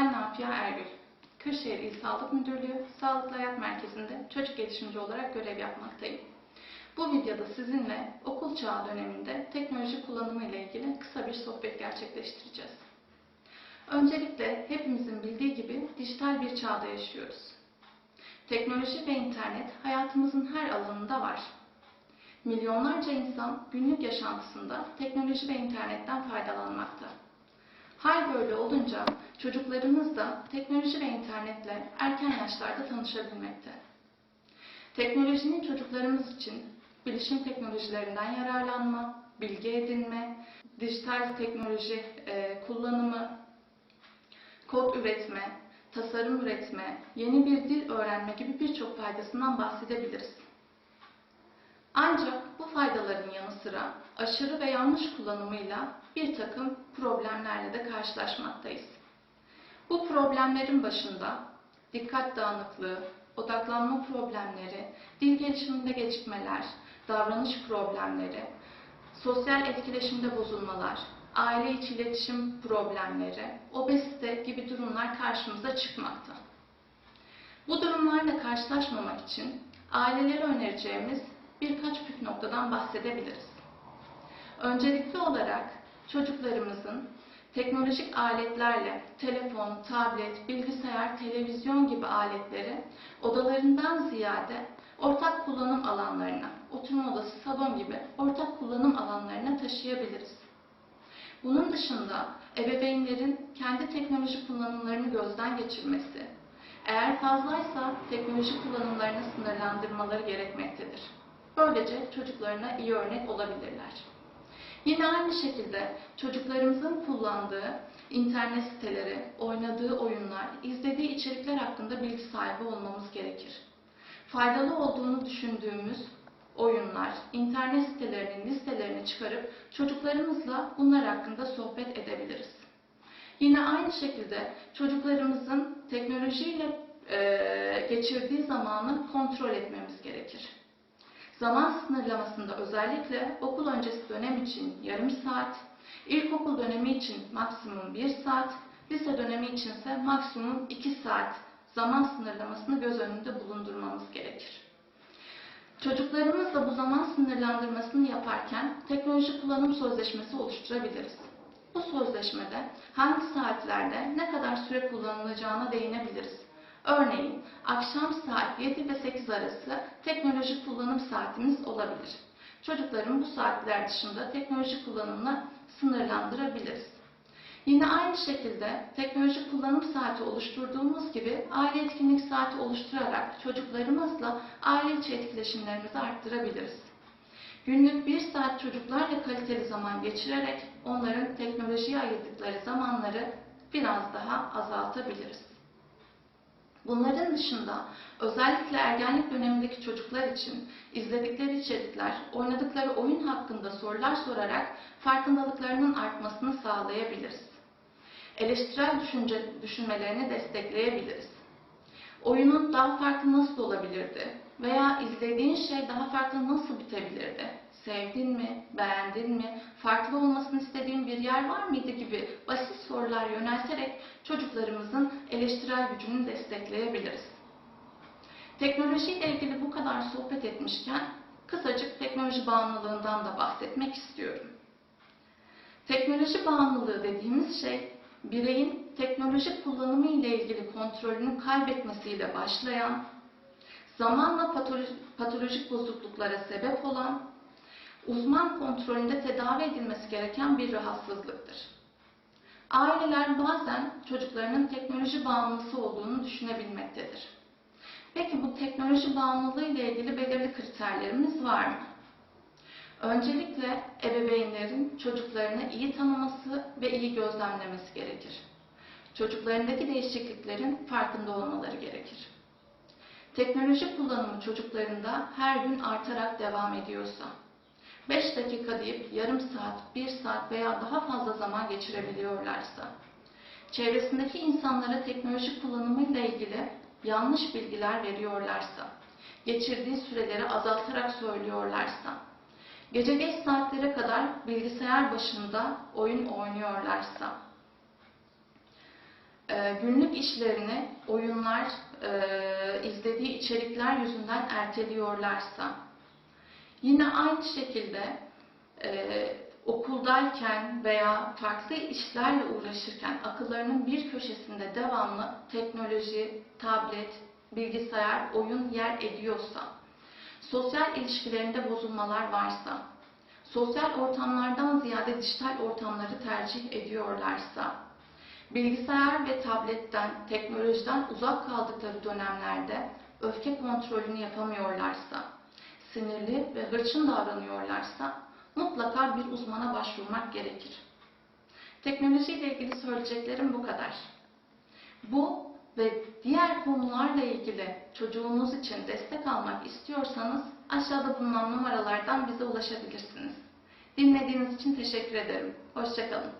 Ben Nafia Ergül. Kırşehir İl Sağlık Müdürlüğü Sağlıklı Hayat Merkezi'nde çocuk gelişimci olarak görev yapmaktayım. Bu videoda sizinle okul çağı döneminde teknoloji kullanımı ile ilgili kısa bir sohbet gerçekleştireceğiz. Öncelikle hepimizin bildiği gibi dijital bir çağda yaşıyoruz. Teknoloji ve internet hayatımızın her alanında var. Milyonlarca insan günlük yaşantısında teknoloji ve internetten faydalanmakta. Hal böyle olunca çocuklarımız da teknoloji ve internetle erken yaşlarda tanışabilmekte. Teknolojinin çocuklarımız için bilişim teknolojilerinden yararlanma, bilgi edinme, dijital teknoloji e, kullanımı, kod üretme, tasarım üretme, yeni bir dil öğrenme gibi birçok faydasından bahsedebiliriz. Ancak bu faydaların yanı sıra aşırı ve yanlış kullanımıyla bir takım problemlerle de karşılaşmaktayız. Bu problemlerin başında dikkat dağınıklığı, odaklanma problemleri, dil gelişiminde gecikmeler, davranış problemleri, sosyal etkileşimde bozulmalar, aile içi iletişim problemleri, obezite gibi durumlar karşımıza çıkmakta. Bu durumlarla karşılaşmamak için ailelere önereceğimiz birkaç püf noktadan bahsedebiliriz. Öncelikli olarak çocuklarımızın teknolojik aletlerle telefon, tablet, bilgisayar, televizyon gibi aletleri odalarından ziyade ortak kullanım alanlarına, oturma odası, salon gibi ortak kullanım alanlarına taşıyabiliriz. Bunun dışında ebeveynlerin kendi teknoloji kullanımlarını gözden geçirmesi, eğer fazlaysa teknoloji kullanımlarını sınırlandırmaları gerekmektedir. Böylece çocuklarına iyi örnek olabilirler. Yine aynı şekilde çocuklarımızın kullandığı internet siteleri, oynadığı oyunlar, izlediği içerikler hakkında bilgi sahibi olmamız gerekir. Faydalı olduğunu düşündüğümüz oyunlar, internet sitelerinin listelerini çıkarıp çocuklarımızla bunlar hakkında sohbet edebiliriz. Yine aynı şekilde çocuklarımızın teknolojiyle geçirdiği zamanı kontrol etmemiz gerekir. Zaman sınırlamasında özellikle okul öncesi dönem için yarım saat, ilkokul dönemi için maksimum 1 saat, lise dönemi için ise maksimum 2 saat zaman sınırlamasını göz önünde bulundurmamız gerekir. Çocuklarımızla bu zaman sınırlandırmasını yaparken teknoloji kullanım sözleşmesi oluşturabiliriz. Bu sözleşmede hangi saatlerde ne kadar süre kullanılacağına değinebiliriz. Örneğin akşam saat 7 ve 8 arası teknoloji kullanım saatimiz olabilir. Çocukların bu saatler dışında teknoloji kullanımını sınırlandırabiliriz. Yine aynı şekilde teknoloji kullanım saati oluşturduğumuz gibi aile etkinlik saati oluşturarak çocuklarımızla aile içi etkileşimlerimizi arttırabiliriz. Günlük bir saat çocuklarla kaliteli zaman geçirerek onların teknolojiye ayırdıkları zamanları biraz daha azaltabiliriz. Bunların dışında özellikle ergenlik dönemindeki çocuklar için izledikleri içerikler, oynadıkları oyun hakkında sorular sorarak farkındalıklarının artmasını sağlayabiliriz. Eleştirel düşünce, düşünmelerini destekleyebiliriz. Oyunun daha farklı nasıl olabilirdi veya izlediğin şey daha farklı nasıl bitebilirdi? Sevdin mi, beğendin mi, farklı olmasını istediğin bir yer var mıydı gibi basit sorular yönelterek çocuklarımızın eleştirel gücünü destekleyebiliriz. Teknoloji ile ilgili bu kadar sohbet etmişken kısacık teknoloji bağımlılığından da bahsetmek istiyorum. Teknoloji bağımlılığı dediğimiz şey bireyin teknoloji kullanımı ile ilgili kontrolünü kaybetmesiyle başlayan, zamanla patolojik bozukluklara sebep olan, uzman kontrolünde tedavi edilmesi gereken bir rahatsızlıktır. Aileler bazen çocuklarının teknoloji bağımlısı olduğunu düşünebilmektedir. Peki bu teknoloji bağımlılığı ile ilgili belirli kriterlerimiz var mı? Öncelikle ebeveynlerin çocuklarını iyi tanıması ve iyi gözlemlemesi gerekir. Çocuklarındaki değişikliklerin farkında olmaları gerekir. Teknoloji kullanımı çocuklarında her gün artarak devam ediyorsa, 5 dakika deyip yarım saat, 1 saat veya daha fazla zaman geçirebiliyorlarsa, çevresindeki insanlara teknoloji kullanımı ile ilgili yanlış bilgiler veriyorlarsa, geçirdiği süreleri azaltarak söylüyorlarsa, gece geç saatlere kadar bilgisayar başında oyun oynuyorlarsa, e, günlük işlerini oyunlar, e, izlediği içerikler yüzünden erteliyorlarsa, yine aynı şekilde e, okuldayken veya farklı işlerle uğraşırken akıllarının bir köşesinde devamlı teknoloji, tablet, bilgisayar, oyun yer ediyorsa, sosyal ilişkilerinde bozulmalar varsa, sosyal ortamlardan ziyade dijital ortamları tercih ediyorlarsa, bilgisayar ve tabletten, teknolojiden uzak kaldıkları dönemlerde öfke kontrolünü yapamıyorlarsa, sinirli ve hırçın davranıyorlarsa mutlaka bir uzmana başvurmak gerekir. Teknolojiyle ilgili söyleyeceklerim bu kadar. Bu ve diğer konularla ilgili çocuğunuz için destek almak istiyorsanız aşağıda bulunan numaralardan bize ulaşabilirsiniz. Dinlediğiniz için teşekkür ederim. Hoşçakalın.